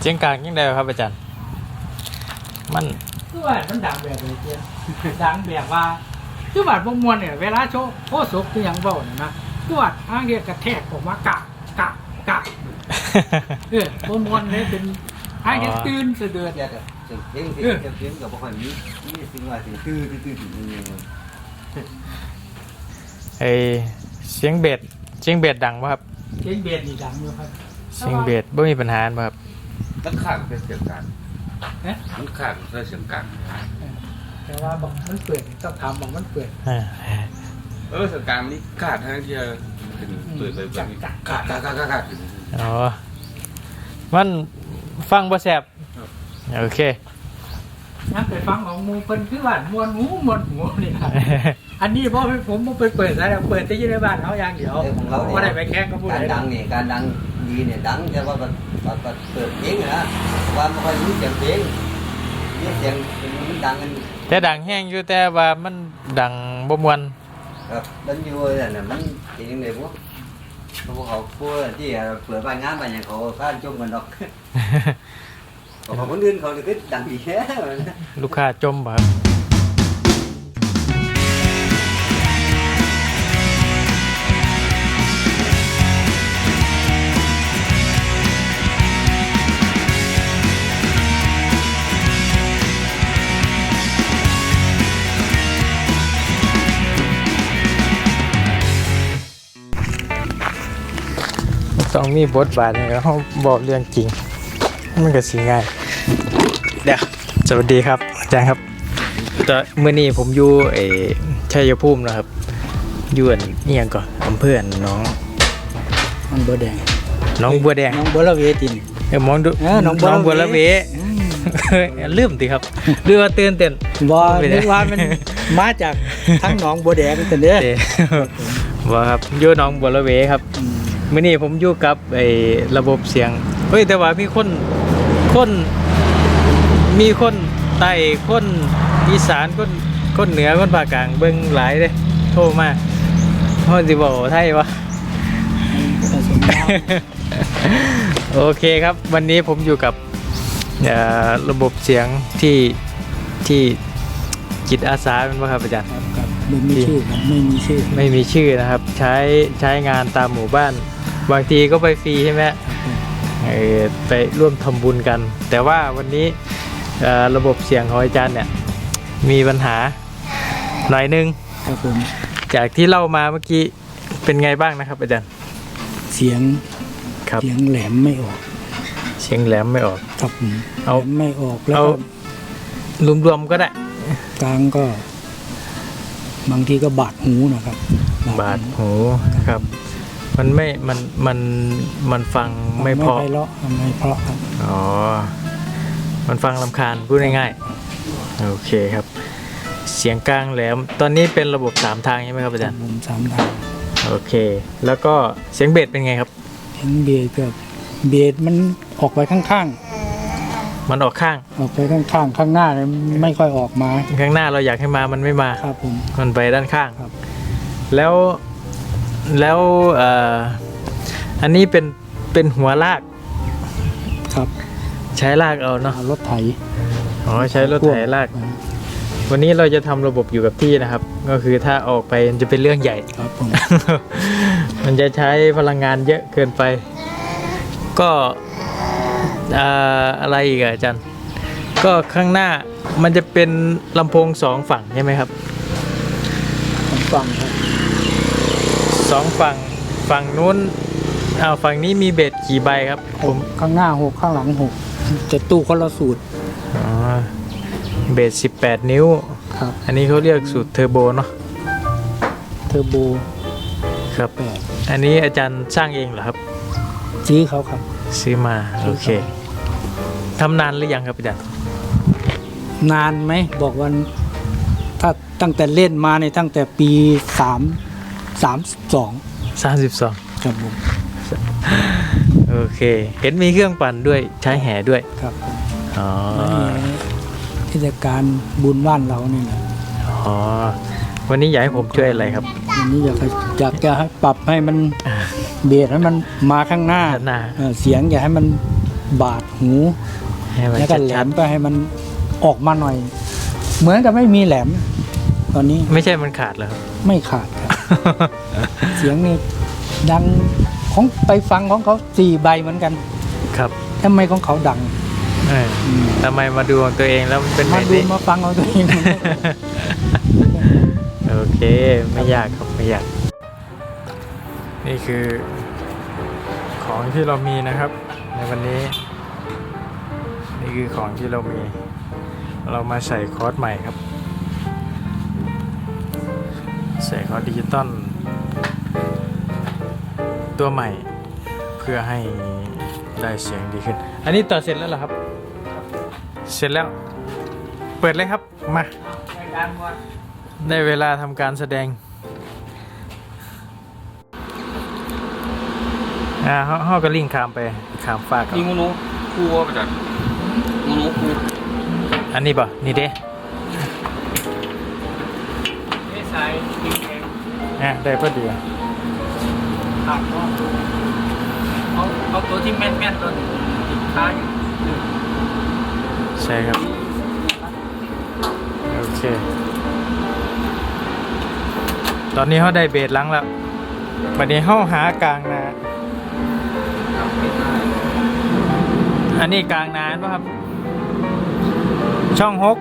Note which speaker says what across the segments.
Speaker 1: เสียงกลางยังไงครับอาจารย์ มัน
Speaker 2: คือว่ามันดังแบบเลยเจียดังแบบว่าคือว่าบ่มวนเนี่ยเวลาโชว์โคศกคือหยังเว้าเนี่ยนะคือว่าทางเดียวกระแทกออกมากะกะกะเออบ่มวนเลยเป็นทางเดียวตื่นสะเดือด
Speaker 3: เสียกับเสียงเพลงเสียงเสียงกับพวกคนนี้นี่สิ่งว่าสิ่งตื้อตื้อตื้อตื้อนี่
Speaker 1: ไอเสียงเบสเสียงเบสดังป่ะครับ
Speaker 2: เสียงเบียดนี่ดังอยู่ครับ
Speaker 1: เสียงเบสไม่มีปัญหาป่ะครับ
Speaker 4: มันขาดเป็นเสียงกลาง
Speaker 2: เอ๊ะ
Speaker 4: มันขาดเป็นเสียงกลาง
Speaker 2: แต่ว่าบอกมันเปิดต้องทำบอกมันเปิด
Speaker 1: อ่า
Speaker 4: เออเสียงกลางนี่ขาดทั้งที่เป็นเปิดเปิดเปิดนี่ขาดขาดขาดขาดขาด
Speaker 1: อ๋อมันฟังบ่แสบโอเค
Speaker 2: ยังไปฟังของหมูเพิ่นคือว่ามวนหูมวนหูนี่ครับอันนี้เพราะผมบ่ไปเปิดอะไรเปิดแต่อยี่ในบ้านเขาอย่างเดียว
Speaker 3: เรื่องของเรา
Speaker 2: ไม่ได้ไปแข่งกับผู้
Speaker 3: กา
Speaker 2: ใด
Speaker 3: รดังนี่การดัง ดีเนี่ยดังแต่ว่ามันมันเปิดเพลงนะว่าไม่ค่อยรู้เสียงเพลงนี่เสียงมันดังกัน
Speaker 1: แต่ดังแห้งอยู่แต่ว่ามันดังบ่มวน
Speaker 3: ครับมันอยู่เนี่ยมันจริงเลยพวกพวกเขาพวกที่เปิดบ้านงานบ้านอย่างเขาข้านจมกันดอกของคนอื่นเขาคือดังดีแค่
Speaker 1: ลูกค้าจมบ่ครับ ต้องมีบทบาทให้เขาบอกเรื่องจริง มันก็สิง่าย เดี๋ยวสวัสดีครับอาจารย์ครับแต่เมื่อนี้ผมอยู่ไอ้ชัยภูมินะครับอยู่อันนี่ยังก่อนอำเภออันน้อง
Speaker 2: มันบ่แดง
Speaker 1: น้องบัวแดง
Speaker 2: น้องบัวละเวติน
Speaker 1: เออมองดู
Speaker 2: เออน้องบัว
Speaker 1: บัวละเวลืมติครับลืมว่าตื่นเต้น
Speaker 2: บ่
Speaker 1: ไม่ได้
Speaker 2: นึกว่ามันมาจากทั้งหนองบัวแดงแต่เด้อ
Speaker 1: เด้ว่าครับอยู่หน้องบัวละเวครับ มื่อนี้ผมอยู่กับไอ้ระบบเสียงเฮ้ยแต่ว่ามีคนคนมีคนใต้คนอีสานคนคนเหนือคนภาคกลางเบิ่งหลายเลยโทรมาเขาสิบอกไทยวะโอเคครับ วันนี้ผมอยู่กับเอ่อระบบเสียงที่ที่จิตอาสาเป็นว่าครับอาจารย์
Speaker 2: ครับครับไม่มีชื่อครับไม่มีชื่อ
Speaker 1: ไม่มีชื่อนะครับ ใช้ใช้งานตามหมู่บ้าน บางทีก็ไปฟรีใช่ไหมเออไปร่วมทำบุญกัน แต่ว่าวันนี้เอ่อระบบเสียงของอาจารย์เนี่ย มีปัญหาหน่อยนึง
Speaker 2: ครับผม
Speaker 1: จากที่เล่ามาเมื่อกี้เป็นไงบ้างนะครับ อาจารย์
Speaker 2: เสียง
Speaker 1: ครับ
Speaker 2: เสียงแหลมไม่ออก
Speaker 1: เสียงแหลมไม่ออก
Speaker 2: ครับผม
Speaker 1: เอา
Speaker 2: แหลมไม่ออกแล้ว
Speaker 1: เอา
Speaker 2: ก็
Speaker 1: รวมๆก็ได้
Speaker 2: กลางก็ บางทีก็บาดหูนะครับ
Speaker 1: บาดหูครับ มันไม่ มัน มัน มันฟังไม่เพอ
Speaker 2: ไม่เลาะไม่เพราะครับ
Speaker 1: อ๋อ มันฟังลำคาญพูดง่ายๆ โอเคครับ เสียงกลางแหลม ตอนนี้เป็นระบบสามทางใช่ไหมครับอาจารย์
Speaker 2: ผมสามทาง
Speaker 1: โอเค แล้วก็เสียงเบสเป็นไงครับ
Speaker 2: เสียงเบสกับเบสมันออกไปข้าง
Speaker 1: มันออกข้าง
Speaker 2: ๆออกไปข้างๆ ข้างหน้าเนี่ยไม่ค่อยออกมา
Speaker 1: ข้างหน้าเราอยากให้มา มันไม่มา
Speaker 2: ครับผม
Speaker 1: มันไปด้านข้าง
Speaker 2: ครับ
Speaker 1: แล้ว แล้วเอ่ออันนี้เป็นเป็นหัวลาก
Speaker 2: ครับ
Speaker 1: ใช้ลากเอาเนาะ
Speaker 2: เอารถไถ
Speaker 1: อ๋อใช้รถไถลาก วันนี้เราจะทำระบบอยู่กับที่นะครับ ก็คือถ้าออกไปมันจะเป็นเรื่องใหญ่
Speaker 2: ครับผม
Speaker 1: มันจะใช้พลังงานเยอะเกินไป ก็เอ่ออะไรอีกอะอาจารย์ ก็ข้างหน้ามันจะเป็นลำโพงสองฝั่งใช่ไหมครับ
Speaker 2: ผมฟังครับ
Speaker 1: สองฝั่งฝั่งนู้นอ้าวฝั่งนี้มีเบสกี่ใบครับผม
Speaker 2: ข้างหน้าหกข้างหลังหกจะตู้คนละสูตร
Speaker 1: อ๋อเบส18นิ้ว
Speaker 2: ครับ
Speaker 1: อันนี้เขาเรียกสูตรเทอร์โบเนาะ
Speaker 2: เทอร์โบ
Speaker 1: ครับ
Speaker 2: แปด
Speaker 1: อันนี้อาจารย์สร้างเองเหรอครับ
Speaker 2: ซื้อเขาครับ
Speaker 1: ซื้อมาโอเคทำนานหรือยังครับอาจารย์
Speaker 2: นานไหมบอกวัน ถ้าตั้งแต่เล่นมาในยตั้งแต่ปีสาม สามสอง
Speaker 1: 32
Speaker 2: ครับผม
Speaker 1: โอเค เห็นมีเครื่องปั่นด้วยใช้แห่ด้วย
Speaker 2: ครับผม
Speaker 1: อ๋อ
Speaker 2: เทศกาลบุญบ้านเราเนี่ยนะ
Speaker 1: อ๋อวันนี้อยากให้ผมช่วยอะไรครับ
Speaker 2: วันนี้อยากให้อยากจะให้ปรับให้มันเบียดให้มันมาข้างหน้า
Speaker 1: ด้านหน้า
Speaker 2: เออเสียงอย่าให้มันบาดหู
Speaker 1: ให้มัน
Speaker 2: แล้วก็แหล
Speaker 1: ชัด
Speaker 2: มไปให้มันออกมาหน่อย เหมือนกับไม่มีแหลม ตอนนี้
Speaker 1: ๆไม่ใช่มันขาดเหรอครับ
Speaker 2: ไม่ขาดครับ เสียงนี่ดังของไปฟังของเขาสี่ใบเหมือนกัน
Speaker 1: ครับ
Speaker 2: ทำไมของเขาดัง
Speaker 1: เออทำไมมาดูของตัวเองแล้วมันเป็นแบ
Speaker 2: มา
Speaker 1: บ
Speaker 2: ดู
Speaker 1: นี้
Speaker 2: มาฟังเอาตัวเองมันไม่
Speaker 1: โอเค ไม่ยากครับไม่ยาก นี่คือ ของที่เรามีนะครับ ในวันนี้ นี่คือของที่เรามี เรามาใส่คอร์สใหม่ครับ ใส่คอร์สดิจิตอลตัวใหม่ เพื่อให้ได้เสียงดีขึ้น อันนี้ต่อเสร็จแล้วเหรอครับ เสร็จแล้ว เปิดเลยครับ มา ได้เวลาทำการแสดงอ่าเฮาเฮาก็ลิงก์ข้ามไปข้ามฝาก
Speaker 4: นี่งูนูคู่ว่าไปจากงูนูคู่
Speaker 1: อันนี้ป่ะนี่เด้
Speaker 2: นี่ใส่ ดิงแดง
Speaker 1: อะได้พอดี
Speaker 2: ขาดก็เอาเอาตัวที่แม่นแม่นๆตัวนี้ติดค้างอยู่
Speaker 1: ใช่ครับ โอเค ตอนนี้เขาได้เบสหลังแล้วบัดนี้เขาหากลางนาอันนี้กลางนานป่ะครับ ช่องหก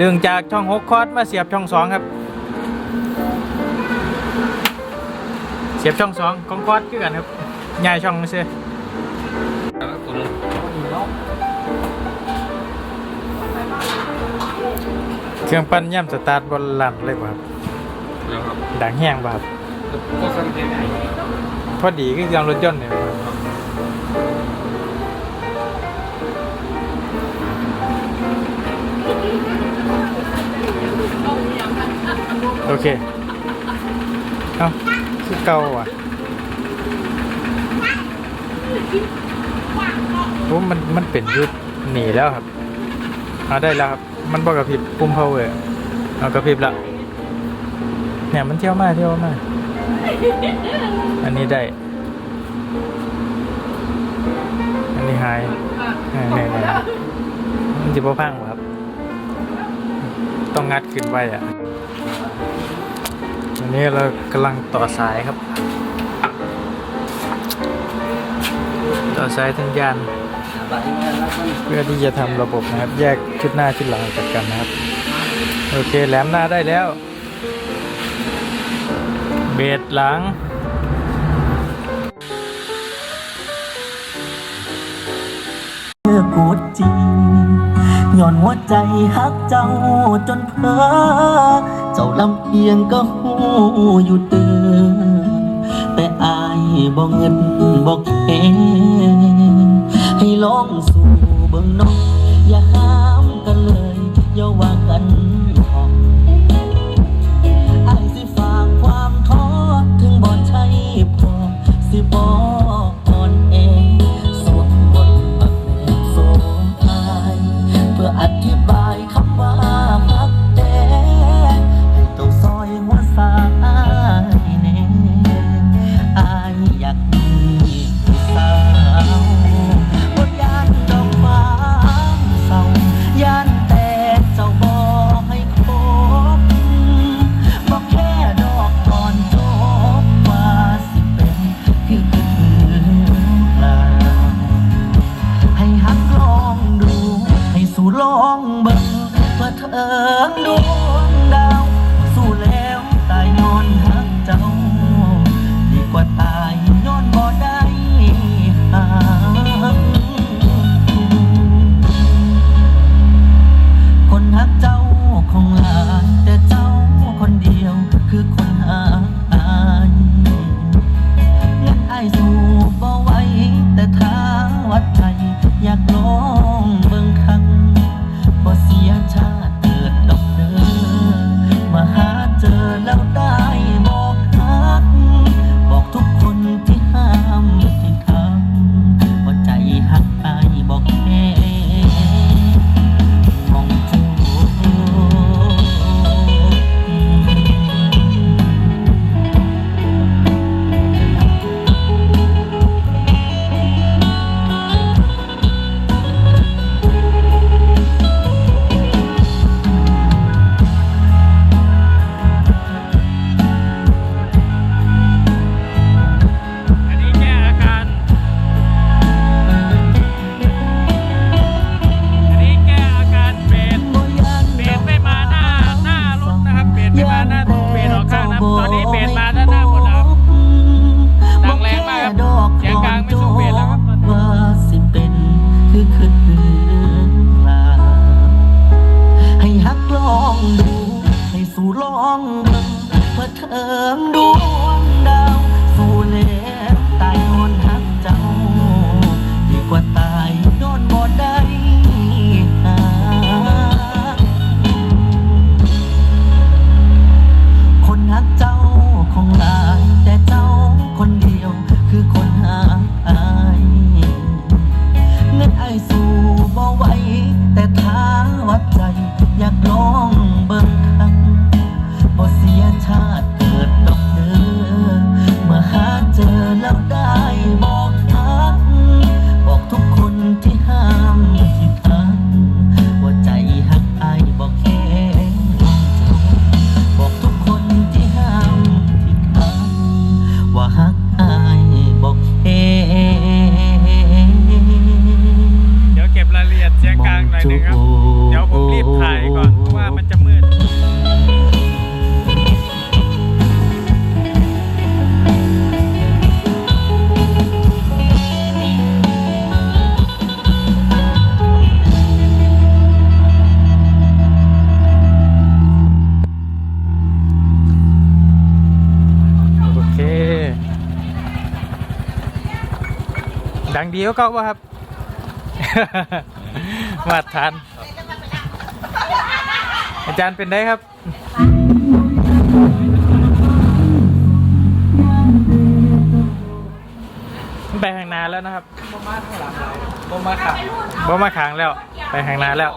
Speaker 1: ดึงจากช่องหกคอร์สมาเสียบช่องสองครับ เสียบช่องสองของคอร์สคือกันครับย้ายช่องเสีย
Speaker 4: แล้วตัวนึง
Speaker 1: เครื่องปั้นย่ำสตาร์ทบนลันเลยป่ะครับ
Speaker 4: แล้วครับ
Speaker 1: ดังแห้งป่ะครับ
Speaker 4: ก็สั่งเพลงไหน
Speaker 1: พอดีก็ยังรถยนต์เนี่ยป่ะครับโอเค เอา คือเก่าอะโอ้มันมันเป็นยุดหนีแล้วครับเอาได้แล้วครับ มันบอกกับพริบปุ่ม power เอากระพริบละเนี่ยมันเที่ยวมาเที่ยวมาอันนี้ได้ อันนี้ไฮเนี่ยเนี่ยเนี่ยมันจะพังครับ ต้องงัดขึ้นไว้อะ นี้เรากำลังต่อสายครับ ต่อสายทั้งยาน
Speaker 3: บาดนี้แล้วมัน
Speaker 1: เพื่อที่จะทำระบบนะครับ แยกชุดหน้าชุดหลังกจากกันนะครับ โอเคแหลมหน้าได้แล้ว เบสหลัง
Speaker 5: เมื่อกูดจริง ย้อนหัวใจฮักเจ้าจนเพอเจ้าลำเอียงก็หูอยู่เตือนแต่อายบอกเงินบอกเองให้ลองสู่เบิ่งน้องอย่าห้ามกันเลย อย่าว่ากัน หนึ่
Speaker 1: งครับ เดี๋ยวผมรีบถ่ายก่อนเพราะว่ามันจะมืดโอเคดังดีก็เก่าป่ะครับ มาทาน อาจารย์เป็นได้ครับ ไปทางนาแล้วนะครับ
Speaker 2: บ่มาข้างหลังเลยบ่มาขับ
Speaker 1: บ่มาขางแล้ว ไปทางนาแล้ว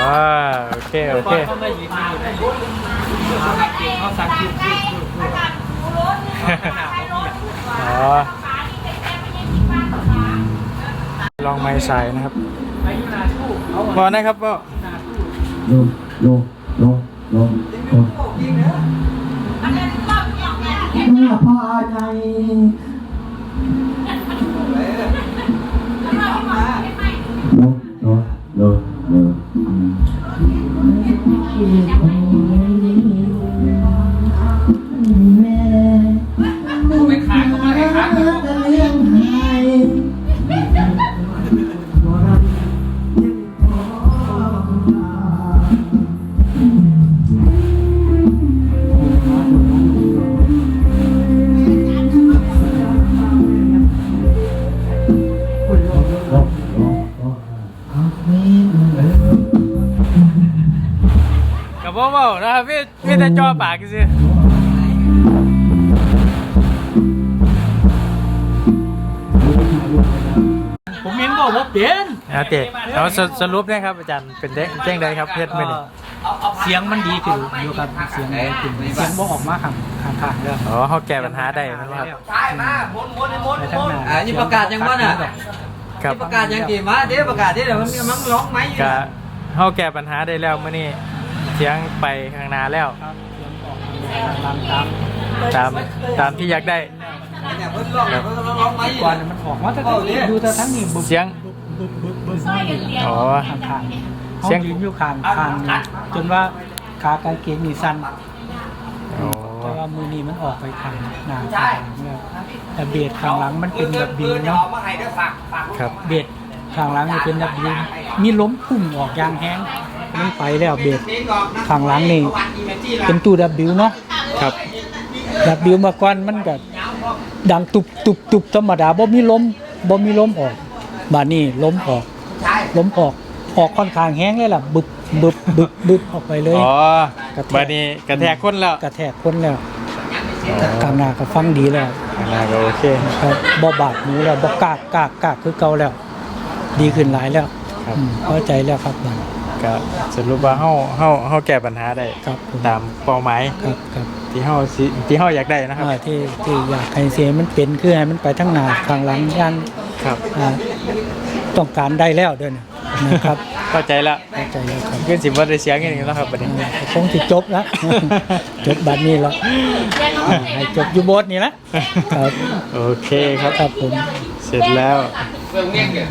Speaker 1: อ๋อโอเค โอเค
Speaker 2: เข สา
Speaker 1: ยนะครับ
Speaker 2: ไปอยู่นะ
Speaker 1: ครับบอ
Speaker 2: นาทู่
Speaker 5: โลโลโลโลโลเมื่อพาใจโพี่
Speaker 1: แต่จอปากสิ
Speaker 2: ผมเห็นบอกว่าเปลี่ยน
Speaker 1: เอาเตะเอาสสรุปนะครับอาจารย์เป็นแจ้งแจ้งใดครับเพชรไม่ได้
Speaker 2: เสียงมันดีขึ้นอยู่ครับเสียงดีขึ้นเสียงบ่ออกมาข้างข้างข้างแล้ว
Speaker 1: อ๋อเขาแก้ปัญหาได้นะครับ
Speaker 2: ใช่มาบนบนบนบน
Speaker 3: อ่านี่ประกาศยังบ่น่ะ
Speaker 1: ครับ
Speaker 3: ประกาศยังกี่มาเดี๋ยวประกาศเดี๋ยวมันมันร้องไหมอยู่
Speaker 1: ก็เขาแก้ปัญหาได้แล้วเมื่อนี้เสียงไปข้างหน้าแล้ว
Speaker 2: ครับเสียงออกทางตาม
Speaker 1: ตามตามที่อยากได้
Speaker 3: เนี่ยเพิ่นร้องเพิ่นร้องไหมอยู่
Speaker 2: ก่อนมันออกมาแต่ดูแต่ทั้งนี้บึก
Speaker 1: เสียง
Speaker 2: บึกบึกบึกมาอยู่
Speaker 1: อ๋อ
Speaker 2: ข้างข้าง
Speaker 1: เสี
Speaker 2: เสี
Speaker 1: ย
Speaker 2: ย
Speaker 1: ง
Speaker 2: งยืนอยู่ข้างข้างจนว่าขากางเกงนี่สั่น
Speaker 1: อ๋อ
Speaker 2: แต่ว่ามือนี้มันออกไปข้างหน้าข้างหลังแล้วแต่เบสข้างหลังมันเป็นแบบบิวเนาะ
Speaker 1: ครับ
Speaker 2: เบสข้างหลังนี่เป็นแบบบิวมีล้มพุ่งออกยางแห้ง มันไปแล้วเบสข้างหลังนี่เป็นตู้ดับบิวเนาะ
Speaker 1: ครับ
Speaker 2: ดับบิวมาก่อนมันก็ดังตุบตุบตุบธรรมดาบ่มีลมบ่มีลมออกบาดนี้ลมออกลมออกออกค่อนข้างแห้งเลยล่ะบึบบึบบึบบึบออกไปเลย
Speaker 1: อ๋อก
Speaker 2: ระแทก
Speaker 1: บัดนี้กระแทกคนแล้ว
Speaker 2: กระแทกคนแล้วข้างหน้าก็ฟังดีแล้ว
Speaker 1: ข้างหน้าก็โอเค
Speaker 2: ครับบ่บาดหูแล้วบ่กากกากกากคือเก่าแล้ว ดีขึ้นหลายแล้ว
Speaker 1: ครับ
Speaker 2: อืมพอใจแล้วครับบัด
Speaker 1: ก็สรุปว่าเฮาเฮาเฮาแก้ปัญหาได้
Speaker 2: ครับผม
Speaker 1: ตามเป้าหมาย
Speaker 2: ครับครับ
Speaker 1: ที่เฮาสิที่เฮาอยากได้นะครับ
Speaker 2: อ่าที่ที่อยากให้เสียมันเป็นคือให้มันไปทั้งหน้าข้างหลังย่าง
Speaker 1: ครับ
Speaker 2: อ่าต้องการได้แล้วเด้วยนะนะครับ
Speaker 1: เข้าใจแล้ว
Speaker 2: เข้าใจแล้วครับ
Speaker 1: ขึ้นสิบ่ได้เสียงอย่างนี้แล้วครับบัดนี้
Speaker 2: อ่าคงจะจบแล้วจบบัดนี้แล้วอ่าให้จบอยู่โบสถ์นี่ละครับ
Speaker 1: โอเคครับ
Speaker 2: ครับผม
Speaker 1: เสร็จแล้ว
Speaker 4: เรื่องเนี้ย